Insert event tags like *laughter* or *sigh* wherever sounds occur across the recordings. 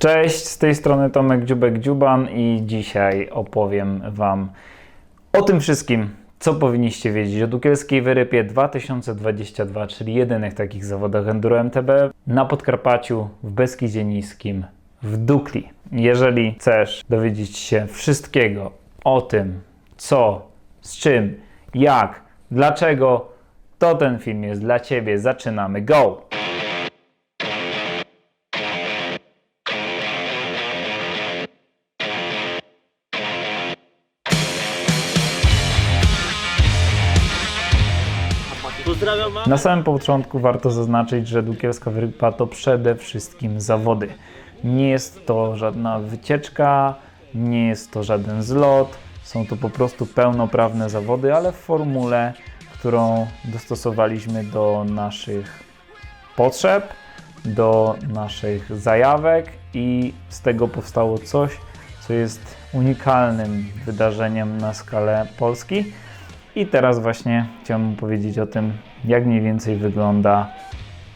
Cześć, z tej strony Tomek Dziubek-Dziuban i dzisiaj opowiem Wam o tym wszystkim, co powinniście wiedzieć o Dukielskiej Wyrypie 2022, czyli jedynych takich zawodach Enduro MTB na Podkarpaciu, w Beskidzie Niskim, w Dukli. Jeżeli chcesz dowiedzieć się wszystkiego o tym, co, z czym, jak, dlaczego, to ten film jest dla Ciebie. Zaczynamy. Go! Pozdrawiam. Na samym początku warto zaznaczyć, że Dukielska Wyrypa to przede wszystkim zawody. Nie jest to żadna wycieczka, nie jest to żaden zlot, są to po prostu pełnoprawne zawody, ale w formule, którą dostosowaliśmy do naszych potrzeb, do naszych zajawek i z tego powstało coś, co jest unikalnym wydarzeniem na skalę Polski. I teraz właśnie chciałbym powiedzieć o tym, jak mniej więcej wygląda,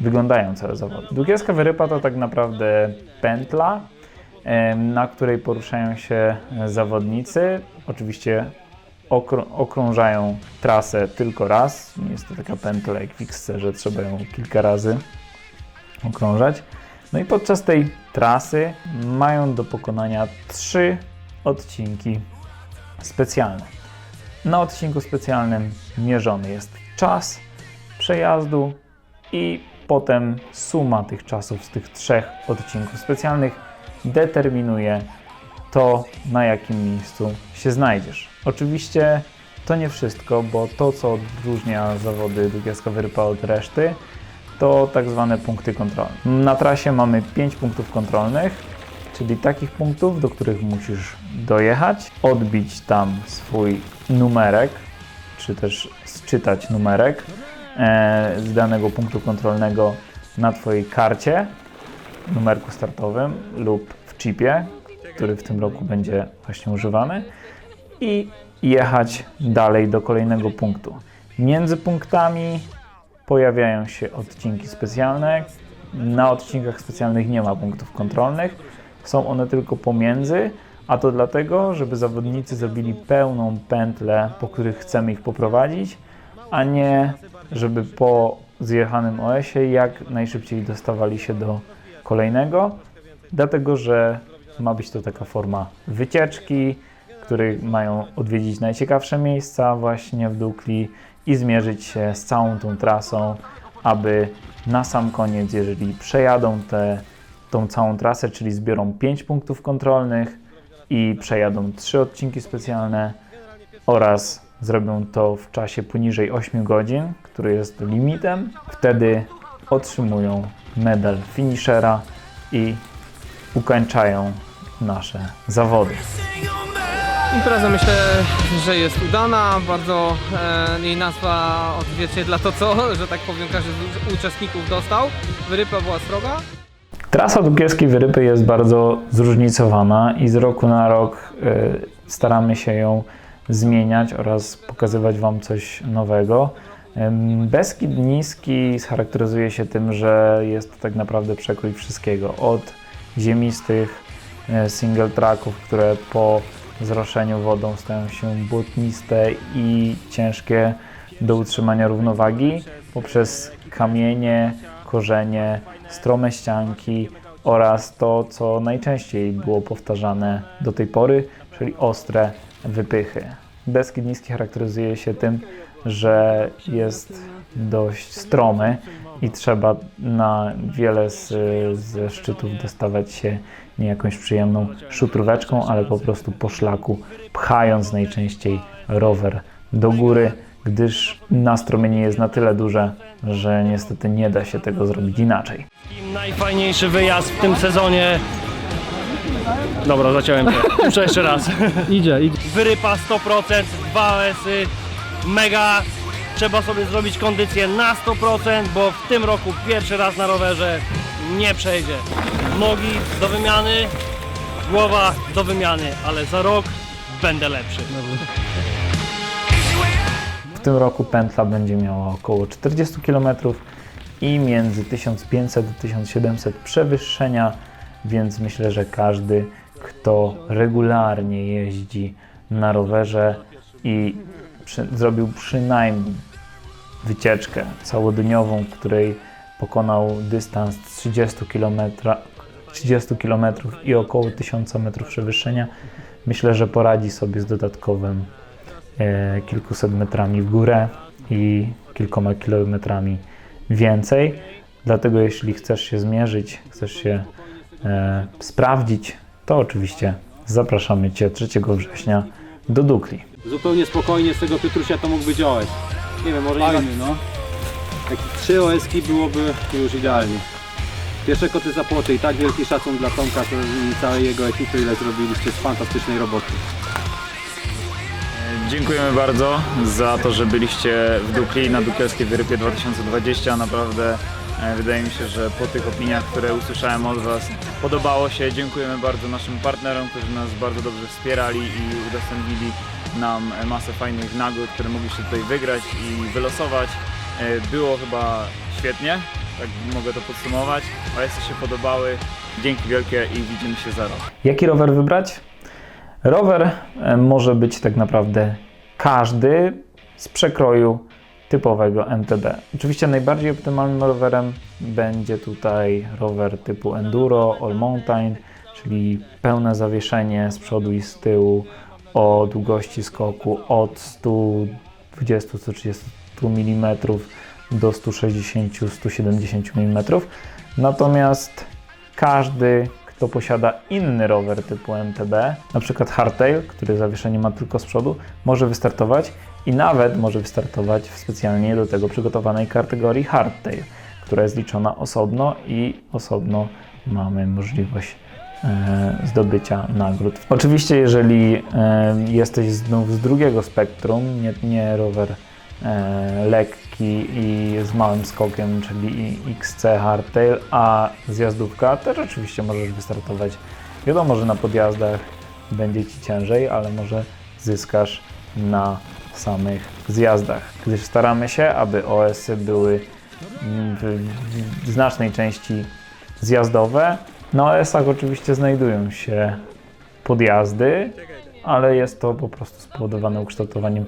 wyglądają całe zawody. Długielska wyrypa to tak naprawdę pętla, na której poruszają się zawodnicy. Oczywiście okrą- okrążają trasę tylko raz. Nie jest to taka pętla jak w XC, że trzeba ją kilka razy okrążać. No i podczas tej trasy mają do pokonania trzy odcinki specjalne. Na odcinku specjalnym mierzony jest czas przejazdu i potem suma tych czasów z tych trzech odcinków specjalnych determinuje to, na jakim miejscu się znajdziesz. Oczywiście to nie wszystko, bo to, co odróżnia zawody Dugielska Wyrypa od reszty, to tak zwane punkty kontrolne. Na trasie mamy 5 punktów kontrolnych, czyli takich punktów, do których musisz dojechać, odbić tam swój numerek, czy też sczytać numerek e, z danego punktu kontrolnego na Twojej karcie, numerku startowym lub w chipie, który w tym roku będzie właśnie używany i jechać dalej do kolejnego punktu. Między punktami pojawiają się odcinki specjalne. Na odcinkach specjalnych nie ma punktów kontrolnych. Są one tylko pomiędzy, a to dlatego, żeby zawodnicy zrobili pełną pętlę, po których chcemy ich poprowadzić, a nie żeby po zjechanym OS-ie jak najszybciej dostawali się do kolejnego, dlatego że ma być to taka forma wycieczki, której mają odwiedzić najciekawsze miejsca właśnie w Dukli i zmierzyć się z całą tą trasą, aby na sam koniec, jeżeli przejadą tę tą całą trasę, czyli zbiorą 5 punktów kontrolnych i przejadą 3 odcinki specjalne oraz zrobią to w czasie poniżej 8 godzin, który jest limitem, wtedy otrzymują medal finishera i ukończają nasze zawody. Impreza myślę, że jest udana, bardzo e, jej nazwa odzwierciedla to, co, że tak powiem, każdy z uczestników dostał. Wyrypa była sroga. Trasa Dukielskiej Wyrypy jest bardzo zróżnicowana i z roku na rok y, staramy się ją zmieniać oraz pokazywać Wam coś nowego. Beskid Niski charakteryzuje się tym, że jest to tak naprawdę przekrój wszystkiego. Od ziemistych y, single tracków, które po zroszeniu wodą stają się błotniste i ciężkie do utrzymania równowagi, poprzez kamienie, korzenie, strome ścianki oraz to, co najczęściej było powtarzane do tej pory, czyli ostre wypychy. Beskid Niski charakteryzuje się tym, że jest dość stromy i trzeba na wiele z, ze szczytów dostawać się nie jakąś przyjemną szutróweczką, ale po prostu po szlaku, pchając najczęściej rower do góry, gdyż nastromienie jest na tyle duże, że niestety nie da się tego zrobić inaczej. Najfajniejszy wyjazd w tym sezonie. Dobra, zaciąłem się. *laughs* Muszę jeszcze raz. Idzie, idzie. Wyrypa 100%, dwa OS-y, mega. Trzeba sobie zrobić kondycję na 100%, bo w tym roku pierwszy raz na rowerze nie przejdzie. Nogi do wymiany, głowa do wymiany, ale za rok będę lepszy. Tym roku pętla będzie miała około 40 km i między 1500 a 1700 przewyższenia więc myślę, że każdy, kto regularnie jeździ na rowerze i przy, zrobił przynajmniej wycieczkę całodniową, której pokonał dystans 30 km, 30 km i około 1000 metrów przewyższenia, myślę, że poradzi sobie z dodatkowym kilkuset metrami w górę i kilkoma kilometrami więcej. Dlatego jeśli chcesz się zmierzyć, chcesz się e, sprawdzić, to oczywiście zapraszamy Cię 3 września do Dukli. Zupełnie spokojnie z tego Piotrusia to mógł być OS. Nie wiem, może Fajny, nie no. Takie trzy OS-ki byłoby już idealnie. Pierwsze koty za płoty i tak wielki szacun dla Tomka to i całej jego ekipy, ile zrobiliście z fantastycznej roboty. Dziękujemy bardzo za to, że byliście w Dukli na Dukielskiej Wyrypie 2020. Naprawdę e, wydaje mi się, że po tych opiniach, które usłyszałem od Was, podobało się. Dziękujemy bardzo naszym partnerom, którzy nas bardzo dobrze wspierali i udostępnili nam masę fajnych nagród, które mogliście tutaj wygrać i wylosować. E, Było chyba świetnie, tak mogę to podsumować. OS się podobały. Dzięki wielkie i widzimy się za rok. Jaki rower wybrać? Rower e, może być tak naprawdę każdy z przekroju typowego MTB. Oczywiście najbardziej optymalnym rowerem będzie tutaj rower typu Enduro, All Mountain, czyli pełne zawieszenie z przodu i z tyłu o długości skoku od 120-130 mm do 160-170 mm. Natomiast każdy, kto posiada inny rower typu MTB, przykład hardtail, który zawieszenie ma tylko z przodu, może wystartować i nawet może wystartować w specjalnie do tego przygotowanej kategorii hardtail, która jest liczona osobno i osobno mamy możliwość e, zdobycia nagród. Oczywiście, jeżeli e, jesteś znów z drugiego spektrum, nie, nie rower lekki i z małym skokiem, czyli XC Hardtail, a zjazdówka, też oczywiście możesz wystartować. Wiadomo, że na podjazdach będzie Ci ciężej, ale może zyskasz na samych zjazdach, gdyż staramy się, aby OS-y były mm, w znacznej części zjazdowe. Na OS-ach oczywiście znajdują się podjazdy, ale jest to po prostu spowodowane ukształtowaniem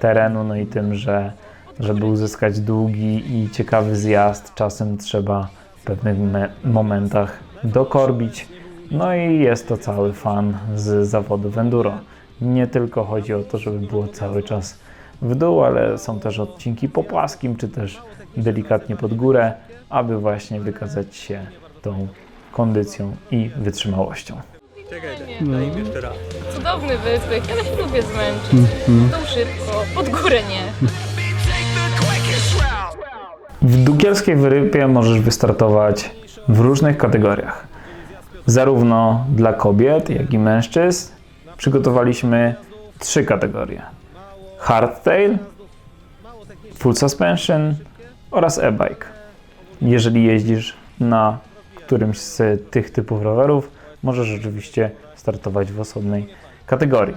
terenu, no i tym, że żeby uzyskać długi i ciekawy zjazd, czasem trzeba w pewnych me- momentach dokorbić. No i jest to cały fan z zawodów enduro. Nie tylko chodzi o to, żeby było cały czas w dół, ale są też odcinki po płaskim, czy też delikatnie pod górę, aby właśnie wykazać się tą kondycją i wytrzymałością. Cudowny wyspek, ale się lubię zmęczyć. Dół szybko, pod górę nie. W Dukielskiej Wyrypie możesz wystartować w różnych kategoriach. Zarówno dla kobiet, jak i mężczyzn przygotowaliśmy trzy kategorie. Hardtail, Full Suspension oraz e-bike. Jeżeli jeździsz na którymś z tych typów rowerów, możesz oczywiście startować w osobnej kategorii.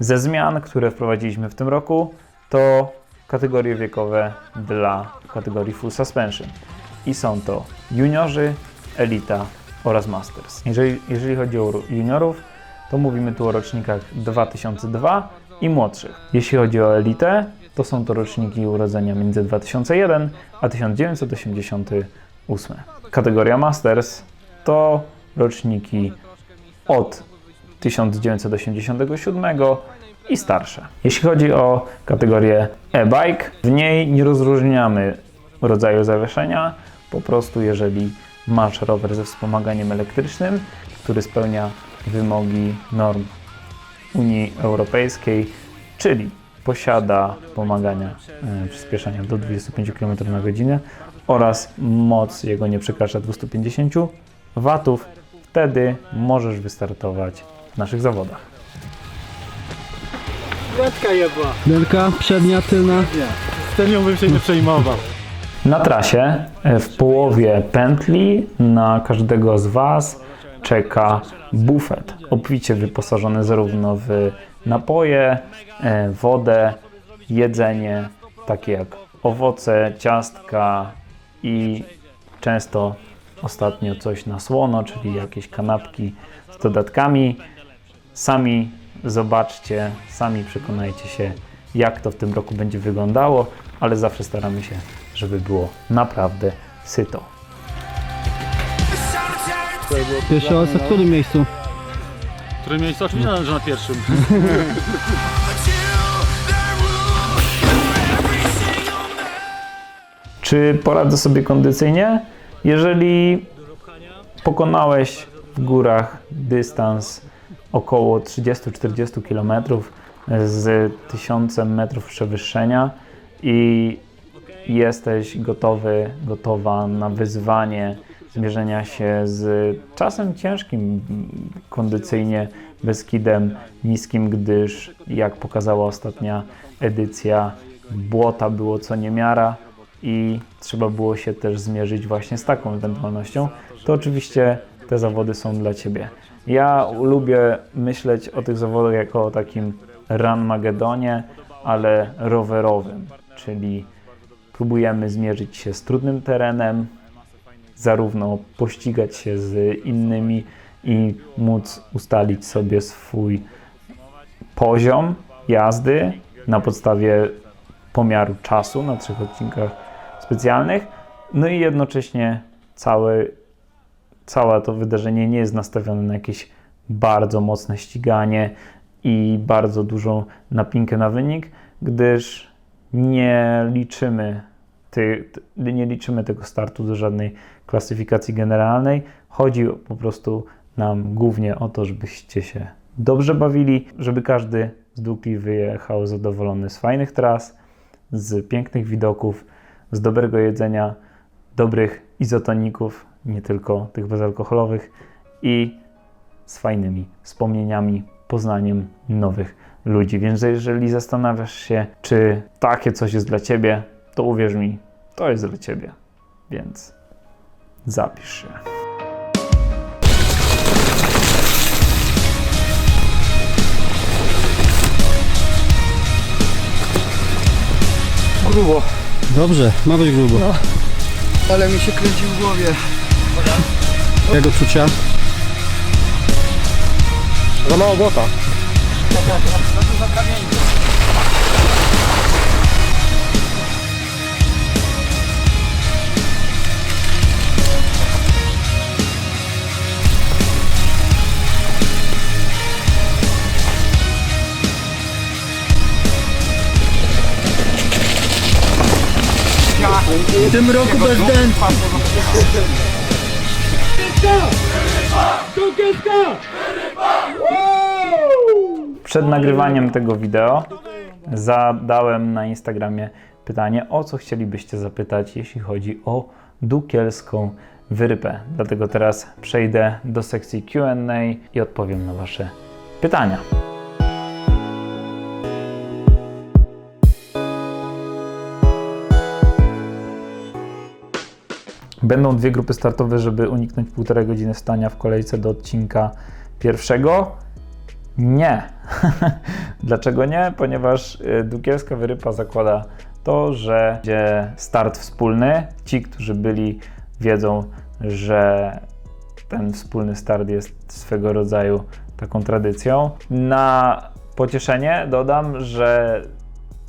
Ze zmian, które wprowadziliśmy w tym roku, to kategorie wiekowe dla kategorii Full Suspension. I są to juniorzy, elita oraz masters. Jeżeli, jeżeli chodzi o juniorów, to mówimy tu o rocznikach 2002 i młodszych. Jeśli chodzi o elitę, to są to roczniki urodzenia między 2001 a 1988. Kategoria masters to roczniki od 1987 i starsze. Jeśli chodzi o kategorię e-bike, w niej nie rozróżniamy rodzaju zawieszenia. Po prostu, jeżeli masz rower ze wspomaganiem elektrycznym, który spełnia wymogi norm Unii Europejskiej, czyli posiada wspomagania e, przyspieszenia do 25 km na godzinę oraz moc jego nie przekracza 250 W, wtedy możesz wystartować w naszych zawodach. Łebka jebła. Belka, przednia, tylna. Z ten bym się nie przejmował. Na trasie e, w połowie pętli na każdego z Was czeka bufet obficie wyposażony zarówno w napoje, e, wodę, jedzenie takie jak owoce, ciastka i często ostatnio coś na słono, czyli jakieś kanapki z dodatkami. Sami zobaczcie, sami przekonajcie się, jak to w tym roku będzie wyglądało, ale zawsze staramy się, żeby było naprawdę syto. Pierwszy OS w którym miejscu? Które miejsce? Oczywiście, że na pierwszym. Czy poradzę sobie kondycyjnie? Jeżeli pokonałeś w górach dystans około 30-40 km z 1000 metrów przewyższenia i jesteś gotowy, gotowa na wyzwanie zmierzenia się z czasem ciężkim kondycyjnie Beskidem niskim, gdyż jak pokazała ostatnia edycja, błota było co niemiara i trzeba było się też zmierzyć właśnie z taką ewentualnością, to oczywiście te zawody są dla Ciebie. Ja lubię myśleć o tych zawodach jako o takim Ranmagedonie, ale rowerowym, czyli próbujemy zmierzyć się z trudnym terenem, zarówno pościgać się z innymi i móc ustalić sobie swój poziom jazdy na podstawie pomiaru czasu na trzech odcinkach specjalnych, no i jednocześnie całe, całe to wydarzenie nie jest nastawione na jakieś bardzo mocne ściganie i bardzo dużą napinkę na wynik, gdyż nie liczymy, ty, nie liczymy tego startu do żadnej klasyfikacji generalnej. Chodzi po prostu nam głównie o to, żebyście się dobrze bawili, żeby każdy z Dukli wyjechał zadowolony z fajnych tras, z pięknych widoków, z dobrego jedzenia, dobrych izotoników, nie tylko tych bezalkoholowych i z fajnymi wspomnieniami, poznaniem nowych ludzi. Więc jeżeli zastanawiasz się, czy takie coś jest dla Ciebie, to uwierz mi, to jest dla Ciebie. Więc zapisz się. Dobrze, ma być grubo. Ale mi się kręci w głowie. Jak odczucia? Za mało błota. W tym roku bez dęt. Przed nagrywaniem tego wideo zadałem na Instagramie pytanie, o co chcielibyście zapytać, jeśli chodzi o dukielską wyrypę. Dlatego teraz przejdę do sekcji Q&A i odpowiem na Wasze pytania. Będą dwie grupy startowe, żeby uniknąć półtorej godziny stania w kolejce do odcinka pierwszego. Nie. *laughs* Dlaczego nie? Ponieważ y, Dukielska Wyrypa zakłada to, że będzie start wspólny. Ci, którzy byli, wiedzą, że ten wspólny start jest swego rodzaju taką tradycją. Na pocieszenie dodam, że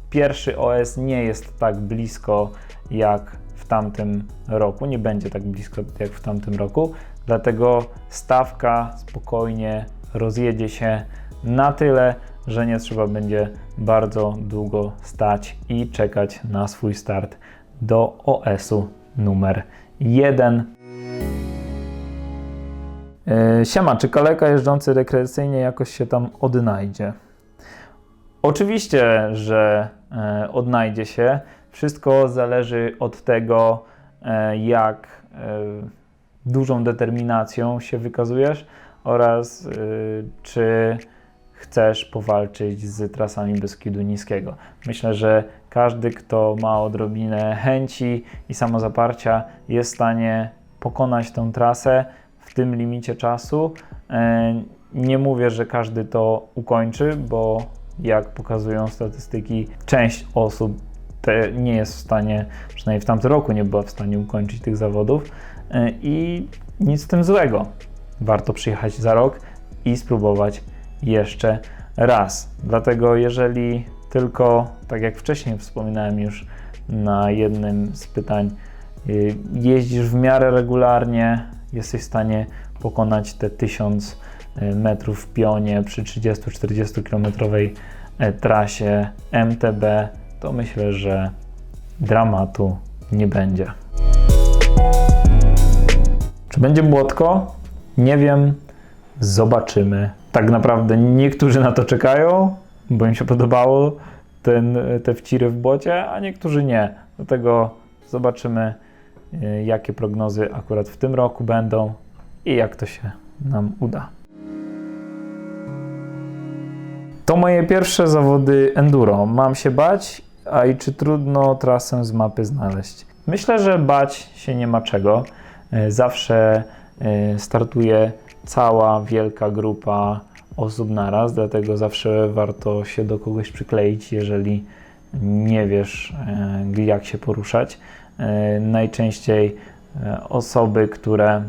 pierwszy OS nie jest tak blisko jak tamtym roku, nie będzie tak blisko jak w tamtym roku, dlatego stawka spokojnie rozjedzie się na tyle, że nie trzeba będzie bardzo długo stać i czekać na swój start do OS-u numer 1. Yy, Siema, czy kolega jeżdżący rekreacyjnie jakoś się tam odnajdzie? Oczywiście, że e, odnajdzie się. Wszystko zależy od tego, e, jak e, dużą determinacją się wykazujesz oraz e, czy chcesz powalczyć z trasami Beskidu Niskiego. Myślę, że każdy, kto ma odrobinę chęci i samozaparcia, jest w stanie pokonać tę trasę w tym limicie czasu. Nie mówię, że każdy to ukończy, bo jak pokazują statystyki, część osób te nie jest w stanie, przynajmniej w tamtym roku nie była w stanie ukończyć tych zawodów. e, i nic z tym złego. Warto przyjechać za rok i spróbować jeszcze raz. Dlatego jeżeli tylko, tak jak wcześniej wspominałem już na jednym z pytań, y, jeździsz w miarę regularnie, jesteś w stanie pokonać te 1000 y, metrów w pionie przy 30-40 kilometrowej e, trasie MTB, to myślę, że dramatu nie będzie. Czy będzie błotko? Nie wiem. Zobaczymy. Tak naprawdę niektórzy na to czekają, bo im się podobało ten, te wciry w błocie, a niektórzy nie. Dlatego zobaczymy, y, jakie prognozy akurat w tym roku będą i jak to się nam uda. To moje pierwsze zawody enduro. Mam się bać, a i czy trudno trasę z mapy znaleźć? Myślę, że bać się nie ma czego. Y, Zawsze y, startuje cała wielka grupa osób naraz, dlatego zawsze warto się do kogoś przykleić, jeżeli nie wiesz, e, jak się poruszać. E, Najczęściej e, osoby, które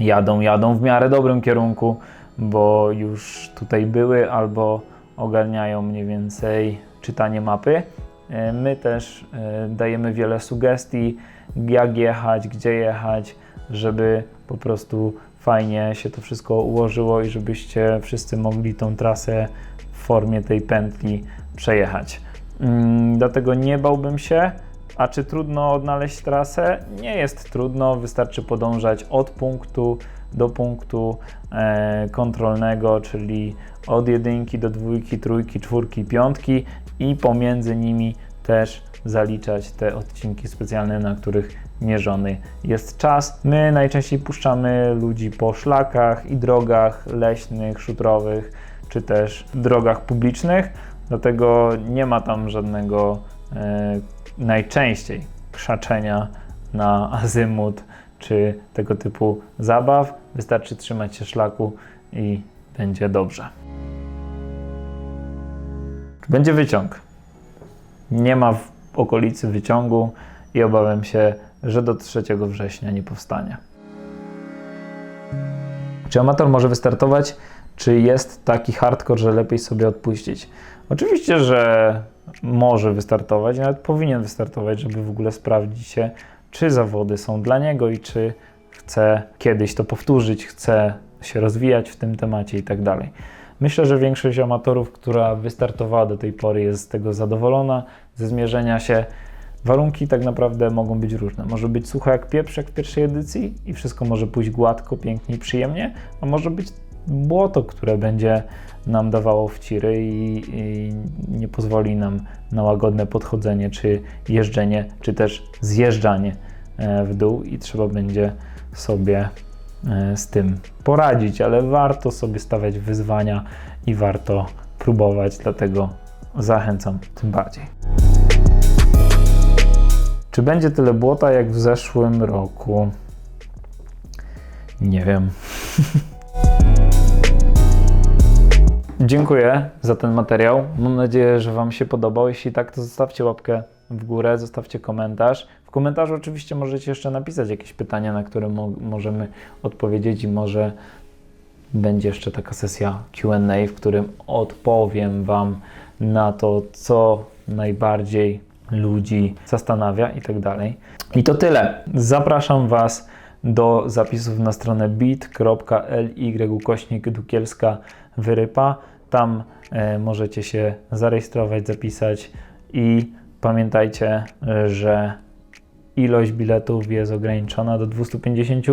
jadą, jadą w miarę dobrym kierunku, bo już tutaj były albo ogarniają mniej więcej czytanie mapy. E, My też e, dajemy wiele sugestii, jak jechać, gdzie jechać, żeby po prostu fajnie się to wszystko ułożyło i żebyście wszyscy mogli tą trasę w formie tej pętli przejechać. Mm, Dlatego nie bałbym się. A czy trudno odnaleźć trasę? Nie jest trudno, wystarczy podążać od punktu do punktu e, kontrolnego, czyli od jedynki do dwójki, trójki, czwórki, piątki i pomiędzy nimi też zaliczać te odcinki specjalne, na których mierzony jest czas. My najczęściej puszczamy ludzi po szlakach i drogach leśnych, szutrowych, czy też drogach publicznych, dlatego nie ma tam żadnego e, najczęściej krzaczenia na azymut czy tego typu zabaw. Wystarczy trzymać się szlaku i będzie dobrze. Będzie wyciąg. Nie ma w okolicy wyciągu i obawiam się, że do 3 września nie powstanie. Czy amator może wystartować? Czy jest taki hardcore, że lepiej sobie odpuścić? Oczywiście, że może wystartować, nawet powinien wystartować, żeby w ogóle sprawdzić się, czy zawody są dla niego i czy chce kiedyś to powtórzyć, chce się rozwijać w tym temacie i tak dalej. Myślę, że większość amatorów, która wystartowała do tej pory, jest z tego zadowolona, ze zmierzenia się. Warunki tak naprawdę mogą być różne. Może być sucho jak pieprz, jak w pierwszej edycji i wszystko może pójść gładko, pięknie i przyjemnie, a może być błoto, które będzie nam dawało wciry i, i nie pozwoli nam na łagodne podchodzenie, czy jeżdżenie, czy też zjeżdżanie e, w dół i trzeba będzie sobie z tym poradzić, ale warto sobie stawiać wyzwania i warto próbować, dlatego zachęcam tym bardziej. Czy będzie tyle błota jak w zeszłym roku? Nie wiem. *laughs* Dziękuję za ten materiał. Mam nadzieję, że Wam się podobał. Jeśli tak, to zostawcie łapkę w górę, zostawcie komentarz. W komentarzu oczywiście możecie jeszcze napisać jakieś pytania, na które mo- możemy odpowiedzieć i może będzie jeszcze taka sesja QA, w którym odpowiem Wam na to, co najbardziej ludzi zastanawia i tak dalej. I to tyle. Zapraszam Was do zapisów na stronę bit.ly ukośnik Dukielska Wyrypa. Tam e, możecie się zarejestrować, zapisać i pamiętajcie, e, że ilość biletów jest ograniczona do 250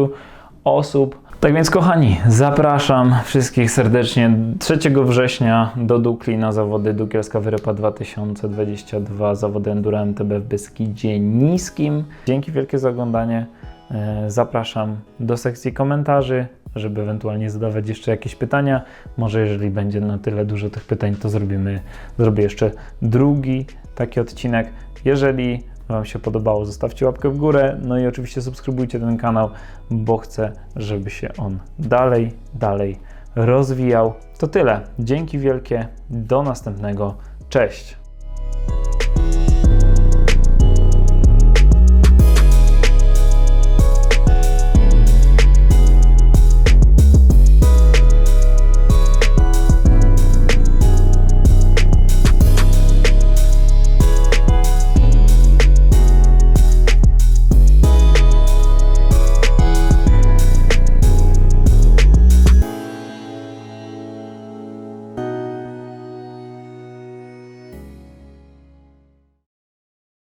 osób. Tak więc, kochani, zapraszam wszystkich serdecznie 3 września do Dukli na zawody Dukielska Wyrypa 2022, zawody Enduro MTB w Beskidzie Niskim. Dzięki wielkie za oglądanie. E, Zapraszam do sekcji komentarzy, żeby ewentualnie zadawać jeszcze jakieś pytania. Może jeżeli będzie na tyle dużo tych pytań, to zrobimy, zrobię jeszcze drugi taki odcinek. Jeżeli Wam się podobało, zostawcie łapkę w górę. No i oczywiście subskrybujcie ten kanał, bo chcę, żeby się on dalej, dalej rozwijał. To tyle. Dzięki wielkie. Do następnego. Cześć.